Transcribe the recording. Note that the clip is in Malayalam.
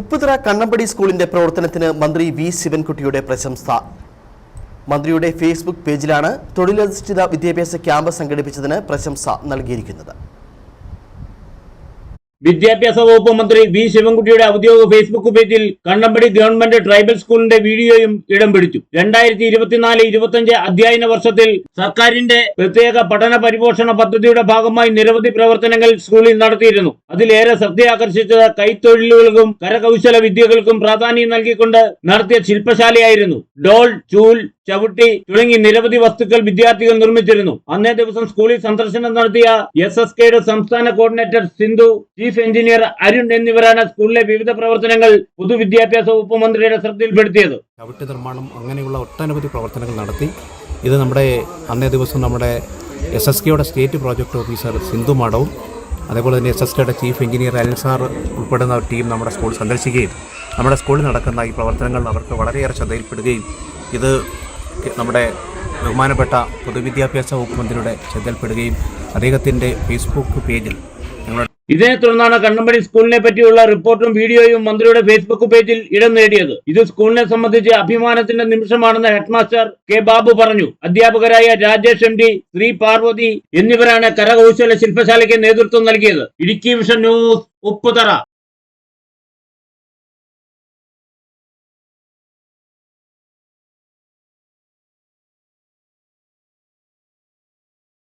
ഉപ്പുതറ കണ്ണമ്പടി സ്കൂളിന്റെ പ്രവർത്തനത്തിന് മന്ത്രി വി ശിവൻകുട്ടിയുടെ പ്രശംസ. മന്ത്രിയുടെ ഫേസ്ബുക്ക് പേജിലാണ് തൊഴിലധിഷ്ഠിത വിദ്യാഭ്യാസ ക്യാമ്പ് സംഘടിപ്പിച്ചതിന് പ്രശംസ നൽകിയിരിക്കുന്നത്. വിദ്യാഭ്യാസ വകുപ്പ് മന്ത്രി വി ശിവൻകുട്ടിയുടെ ഔദ്യോഗിക ഫേസ്ബുക്ക് പേജിൽ കണ്ണമ്പടി ഗവൺമെന്റ് ട്രൈബൽ സ്കൂളിന്റെ വീഡിയോയും ഇടം പിടിച്ചു. രണ്ടായിരത്തി ഇരുപത്തിനാല് ഇരുപത്തിയഞ്ച് അധ്യയന വർഷത്തിൽ സർക്കാരിന്റെ പ്രത്യേക പഠന പരിപോഷണ പദ്ധതിയുടെ ഭാഗമായി നിരവധി പ്രവർത്തനങ്ങൾ സ്കൂളിൽ നടത്തിയിരുന്നു. അതിലേറെ ശ്രദ്ധയാകർഷിച്ചത് കൈത്തൊഴിലുകൾക്കും കരകൗശല വിദ്യകൾക്കും പ്രാധാന്യം നൽകിക്കൊണ്ട് നടത്തിയ ശില്പശാലയായിരുന്നു. ഡോൾ ചൂൽ ചവിട്ടി തുടങ്ങി നിരവധി വസ്തുക്കൾ വിദ്യാർത്ഥികൾ നിർമ്മിച്ചിരുന്നു. അന്നേ ദിവസം സ്കൂളിൽ സന്ദർശനം നടത്തിയ എസ് എസ് കെയുടെ സംസ്ഥാന coordinator Sindhu chief engineer Arun എന്നിവരാണ് സ്കൂളിലെ വിവിധ പ്രവർത്തനങ്ങൾ പൊതുവിദ്യാഭ്യാസ വകുപ്പ് മന്ത്രിയുടെ ശ്രദ്ധയിൽപ്പെടുത്തിയത്. ചവിട്ടി നിർമ്മാണം അങ്ങനെയുള്ള ഒട്ടനവധി പ്രവർത്തനങ്ങൾ നടത്തി. ഇത് നമ്മുടെ അന്നേ ദിവസം നമ്മുടെ എസ് എസ് കെയുടെ സ്റ്റേറ്റ് പ്രോജക്റ്റ് ഓഫീസർ സിന്ധു മാഡവും അതേപോലെ തന്നെ എസ് എസ് കെയുടെ ചീഫ് എഞ്ചിനീയർ അനിൽ സാർ ഉൾപ്പെടുന്ന ടീം നമ്മുടെ സ്കൂൾ സന്ദർശിക്കുകയും നമ്മുടെ സ്കൂളിൽ നടക്കുന്ന ഈ പ്രവർത്തനങ്ങൾ അവർക്ക് വളരെയേറെ ശ്രദ്ധയിൽപ്പെടുകയും ഇത് നമ്മുടെ ബഹുമാനപ്പെട്ട പൊതുവിദ്യാഭ്യാസ വകുപ്പ് മന്ത്രിയുടെ ശ്രദ്ധയിൽപ്പെടുകയും അദ്ദേഹത്തിന്റെ ഫേസ്ബുക്ക് പേജിൽ ഞങ്ങളുടെ ഇതിനെ തുടർന്നാണ് കണ്ണമ്പടി സ്കൂളിനെ പറ്റിയുള്ള റിപ്പോർട്ടും വീഡിയോയും മന്ത്രിയുടെ ഫേസ്ബുക്ക് പേജിൽ ഇടം നേടിയത്. ഇത് സ്കൂളിനെ സംബന്ധിച്ച് അഭിമാനത്തിന്റെ നിമിഷമാണെന്ന് ഹെഡ്മാസ്റ്റർ കെ ബാബു പറഞ്ഞു. അധ്യാപകരായ രാജേഷ് എം ഡി ശ്രീ പാർവതി എന്നിവരാണ് കരകൗശല ശില്പശാലയ്ക്ക് നേതൃത്വം നൽകിയത്. Idukki vision news Upputhara.